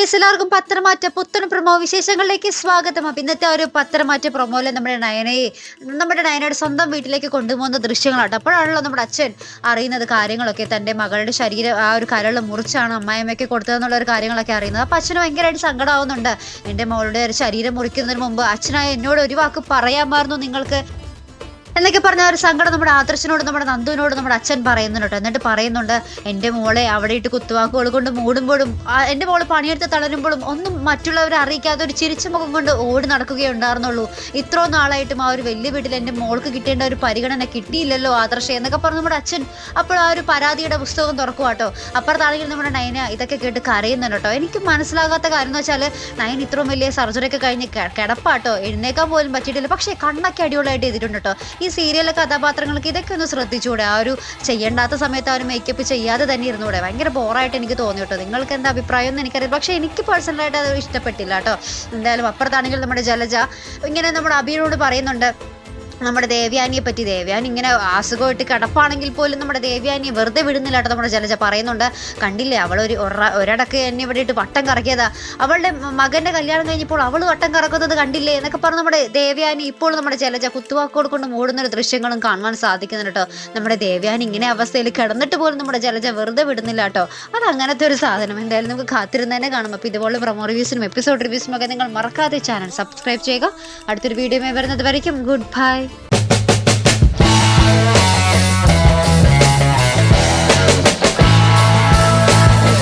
Guys എല്ലാവർക്കും പത്രമാറ്റ പുത്തൻ promo വിശേഷങ്ങളിലേക്ക് സ്വാഗതം. അപ്പം ഇന്നത്തെ ഒരു പത്രമാറ്റ പ്രൊമോയിൽ നമ്മുടെ നയനയെ നമ്മുടെ നയനയുടെ സ്വന്തം വീട്ടിലേക്ക് കൊണ്ടുപോകുന്ന ദൃശ്യങ്ങളാണ് അപ്പോഴാണല്ലോ നമ്മുടെ അച്ഛൻ അറിയുന്നത് കാര്യങ്ങളൊക്കെ. തന്റെ മകളുടെ ശരീരം ആ ഒരു കരൾ മുറിച്ചാണ് അമ്മായിമ്മയ്ക്ക് കൊടുത്തതെന്നുള്ള ഒരു കാര്യങ്ങളൊക്കെ അറിയുന്നത്. അപ്പം അച്ഛന് ഭയങ്കരമായിട്ട് സങ്കടമാവുന്നുണ്ട്. എന്റെ മോളുടെ ഒരു ശരീരം മുറിക്കുന്നതിന് മുമ്പ് അച്ഛനായ എന്നോട് ഒരു വാക്ക് പറയാമായിരുന്നു നിങ്ങൾക്ക്. എന്നൊക്കെ പറഞ്ഞ ഒരു സങ്കടം നമ്മുടെ ആദർശനോട് നമ്മുടെ നന്ദുവിനോട് നമ്മുടെ അച്ഛൻ പറയുന്നുണ്ട്. എന്നിട്ട് പറയുന്നുണ്ട് എന്റെ മോളെ അവിടെ ഇട്ട് കുത്തുവാക്കുകൾ കൊണ്ട് മൂടുമ്പോഴും എന്റെ മോൾ പണിയെടുത്ത് തളരുമ്പോഴും ഒന്നും മറ്റുള്ളവരെ അറിയിക്കാതെ ഒരു ചിരിച്ച മുഖം കൊണ്ട് ഓടി നടക്കുകയുണ്ടായിരുന്നുള്ളൂ. ഇത്രയും നാളായിട്ടും ആ ഒരു വലിയ വീട്ടിൽ എന്റെ മോൾക്ക് കിട്ടേണ്ട ഒരു പരിഗണന കിട്ടിയില്ലല്ലോ ആദർശ എന്നൊക്കെ പറഞ്ഞ് നമ്മുടെ അച്ഛൻ അപ്പോൾ ആ ഒരു പരാതിയുടെ പുസ്തകം തുറക്കുവാട്ടോ അപ്പുറത്താണെങ്കിൽ നമ്മുടെ നയന ഇതൊക്കെ കേട്ട് കരയുന്നുണ്ട് കേട്ടോ എനിക്ക് മനസ്സിലാകാത്ത കാര്യം എന്ന് വെച്ചാൽ നയൻ ഇത്രയും വലിയ സർജറി ഒക്കെ കഴിഞ്ഞ് കിടപ്പാട്ടോ എഴുന്നേക്കാൻ പോലും പറ്റിയിട്ടില്ല. പക്ഷേ കണ്ണൊക്കെ അടിപൊളിയായിട്ട് ചെയ്തിട്ടുണ്ട് കേട്ടോ ഈ സീരിയലിലെ കഥാപാത്രങ്ങൾക്ക് ഇതൊക്കെ ഒന്ന് ശ്രദ്ധിച്ചുകൂടെ ആ ഒരു ചെയ്യേണ്ടാത്ത സമയത്ത് ആ ഒരു മേക്കപ്പ് ചെയ്യാതെ തന്നെ ഇരുന്നൂടെ? ഭയങ്കര ബോറായിട്ട് എനിക്ക് തോന്നി കേട്ടോ. നിങ്ങൾക്ക് എന്താ അഭിപ്രായം എന്ന് എനിക്കറിയാം പക്ഷേ എനിക്ക് പേഴ്സണലായിട്ട് അത് ഇഷ്ടപ്പെട്ടില്ല കേട്ടോ. എന്തായാലും അപ്പുറത്താണെങ്കിൽ നമ്മുടെ ജലജ ഇങ്ങനെ നമ്മുടെ അബിയോട് പറയുന്നുണ്ട് നമ്മുടെ ദേവ്യാനിയെ പറ്റി ദേവ്യാനി ഇങ്ങനെ അസുഖമായിട്ട് കിടപ്പാണെങ്കിൽ പോലും നമ്മുടെ ദേവ്യാനിയെ വെറുതെ വിടുന്നില്ല കേട്ടോ നമ്മുടെ ജലജ പറയുന്നുണ്ട്. കണ്ടില്ലേ അവൾ ഒരു ഒരടക്ക് എന്നെ ഇവിടെ ഇട്ട് വട്ടം കറക്കിയതാ. അവളുടെ മകന്റെ കല്യാണം കഴിഞ്ഞപ്പോൾ അവൾ വട്ടം കറക്കുന്നത് കണ്ടില്ലേ എന്നൊക്കെ പറഞ്ഞ് നമ്മുടെ ദേവ്യാനി ഇപ്പോൾ നമ്മുടെ ജലജ കുത്തുവാക്കോട് കൊണ്ട് മൂടുന്ന ഒരു ദൃശ്യങ്ങളും കാണുവാൻ സാധിക്കുന്നുണ്ട് കേട്ടോ നമ്മുടെ ദേവ്യാനി ഇങ്ങനെ അവസ്ഥയിൽ കിടന്നിട്ട് പോലും നമ്മുടെ ജലജ വെറുതെ വിടുന്നില്ല കേട്ടോ അത് അങ്ങനത്തെ ഒരു സാധനം. എന്തായാലും നമുക്ക് കാത്തിരുന്ന് തന്നെ കാണും. അപ്പോൾ ഇതുപോലെ പ്രൊമോ റിവ്യൂസിനും എപ്പിസോഡ് റിവ്യൂസിനും ഒക്കെ നിങ്ങൾ മറക്കാതെ ചാനൽ സബ്സ്ക്രൈബ് ചെയ്യുക. അടുത്തൊരു വീഡിയോ വരുന്നത് വരയ്ക്കും. Good bye. Bye.